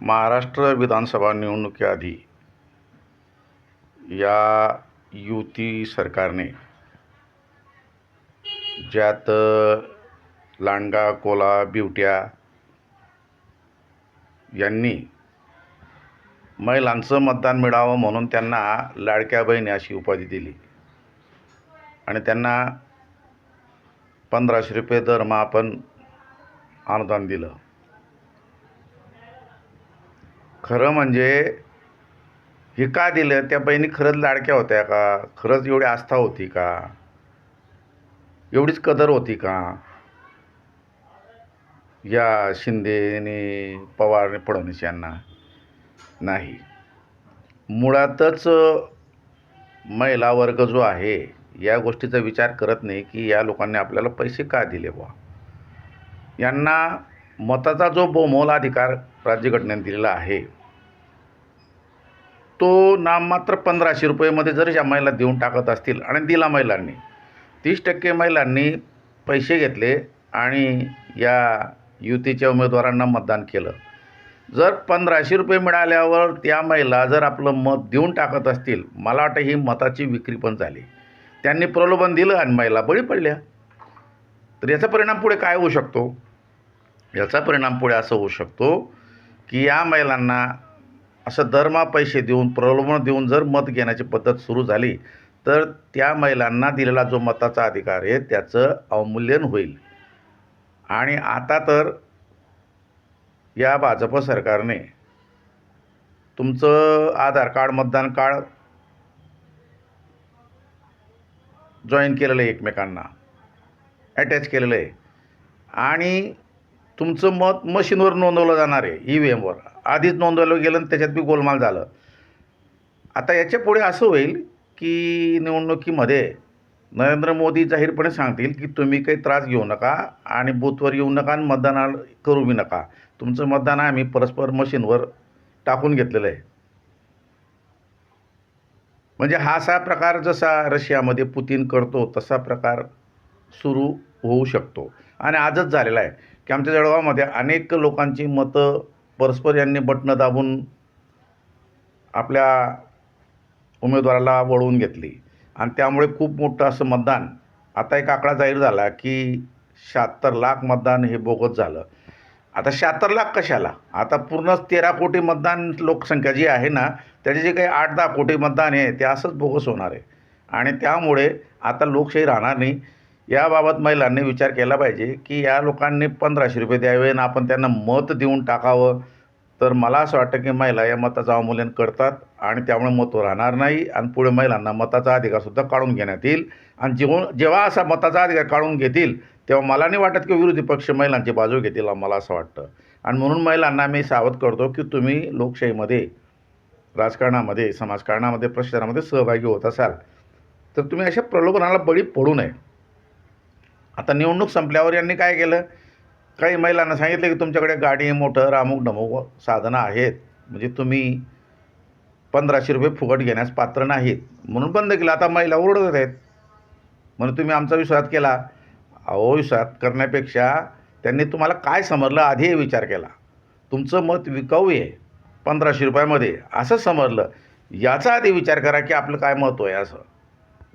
महाराष्ट्र विधानसभा निवडणुकीआधी या युती सरकारने ज्यात लांडगा कोला बिवट्या यांनी महिलांचं मतदान मिळावं म्हणून त्यांना लाडक्या बहिणी अशी उपाधी दिली. आणि त्यांना पंधराशे रुपये दरमहा आपण अनुदान दिलं. खरं म्हणजे हे का दिलं त्या बहिणी खरंच लाडक्या होत्या का? खरंच एवढी आस्था होती का? एवढीच कदर होती का? या शिंदेने पवारने फडणवीस यांना? नाही. मुळातच महिला वर्ग जो आहे या गोष्टीचा विचार करत नाही की या लोकांनी आपल्याला पैसे का दिले बुवा? यांना मताचा जो बहुमोल अधिकार राज्यघटनेने दिलेला आहे तो नाममात्र पंधराशे रुपयेमध्ये जर या महिला देऊन टाकत असतील आणि दिला महिलांनी तीस टक्के महिलांनी पैसे घेतले आणि या युतीच्या उमेदवारांना मतदान केलं. जर पंधराशे रुपये मिळाल्यावर त्या महिला जर आपलं मत देऊन टाकत असतील मला वाटतं ही मताची विक्री पण झाली. त्यांनी प्रलोभन दिलं आणि महिला बळी पडल्या. तर याचा परिणाम पुढे काय होऊ शकतो? याचा परिणाम पुढे असं होऊ शकतो की या महिलांना असं दरमा पैसे देऊन प्रलोभन देऊन जर मत घेण्याची पद्धत सुरू झाली तर त्या महिलांना दिलेला जो मताचा अधिकार आहे त्याचं अवमूल्यन होईल. आणि आता तर या भाजप सरकारने तुमचं आधार कार्ड मतदान कार्ड जॉईन केलेलं आहे एकमेकांना अटॅच केलेलं आहे. आणि तुमचं मत मशीनवर नोंदवलं जाणार आहे ई व्ही एमवर आधीच नोंदवलं गेलं आणि त्याच्यात बी गोलमाल झालं. आता याच्यापुढे असं होईल की निवडणुकीमध्ये नरेंद्र मोदी जाहीरपणे सांगतील की तुम्ही काही त्रास घेऊ नका आणि बूथवर येऊ नका आणि मतदान करू बी नका. तुमचं मतदान आम्ही परस्पर मशीनवर टाकून घेतलेलं आहे. म्हणजे हा असा प्रकार जसा रशियामध्ये पुतीन करतो तसा प्रकार सुरू होऊ शकतो. आणि आजच झालेला आहे. की आमच्या जळगावमध्ये अनेक लोकांची मतं परस्पर यांनी बटणं दाबून आपल्या उमेदवाराला वळवून घेतली. आणि त्यामुळे खूप मोठं असं मतदान आता एक आकडा जाहीर झाला की शहात्तर लाख मतदान हे बोगत झालं. आता शहात्तर लाख कशाला? आता पूर्णच तेरा कोटी मतदान लोकसंख्या जी आहे ना त्याचे जे काही आठ दहा कोटी मतदान आहे ते असंच बोगस होणार आहे. आणि त्यामुळे आता लोकशाही राहणार नाही. याबाबत महिलांनी विचार केला पाहिजे की या लोकांनी पंधराशे रुपये द्यावे आणि आपण त्यांना मत देऊन टाकावं. तर मला असं वाटतं की महिला या मताचं अवमूल्यन करतात आणि त्यामुळे मत राहणार नाही आणि पुढे महिलांना मताचा अधिकारसुद्धा काढून घेण्यात येईल. आणि जेव्हा जेव्हा असा मताचा अधिकार काढून घेतील तेव्हा मला नाही वाटत की विरोधी पक्ष महिलांची बाजू घेतील मला असं वाटतं. आणि म्हणून महिलांना मी सावध करतो की तुम्ही लोकशाहीमध्ये राजकारणामध्ये समाजकारणामध्ये प्रचारामध्ये सहभागी होत असाल. तर तुम्ही अशा प्रलोभनाला बळी पडू नये. आता निवडणूक संपल्यावर यांनी काय केलं? काही महिलांना सांगितलं की तुमच्याकडे गाडी मोटर अमुक डमुक साधनं आहेत. म्हणजे तुम्ही पंधराशे रुपये फुकट घेण्यास पात्र नाहीत. म्हणून बंद केलं. आता महिला ओरडत आहेत. म्हणून तुम्ही आमचा विश्वास केला. अहो विश्वास करण्यापेक्षा त्यांनी तुम्हाला काय समजलं आधी विचार केला. तुमचं मत विकाऊ आहे पंधराशे रुपयामध्ये. असं समजलं. याचा आधी विचार करा की आपलं काय महत्त्व आहे असं.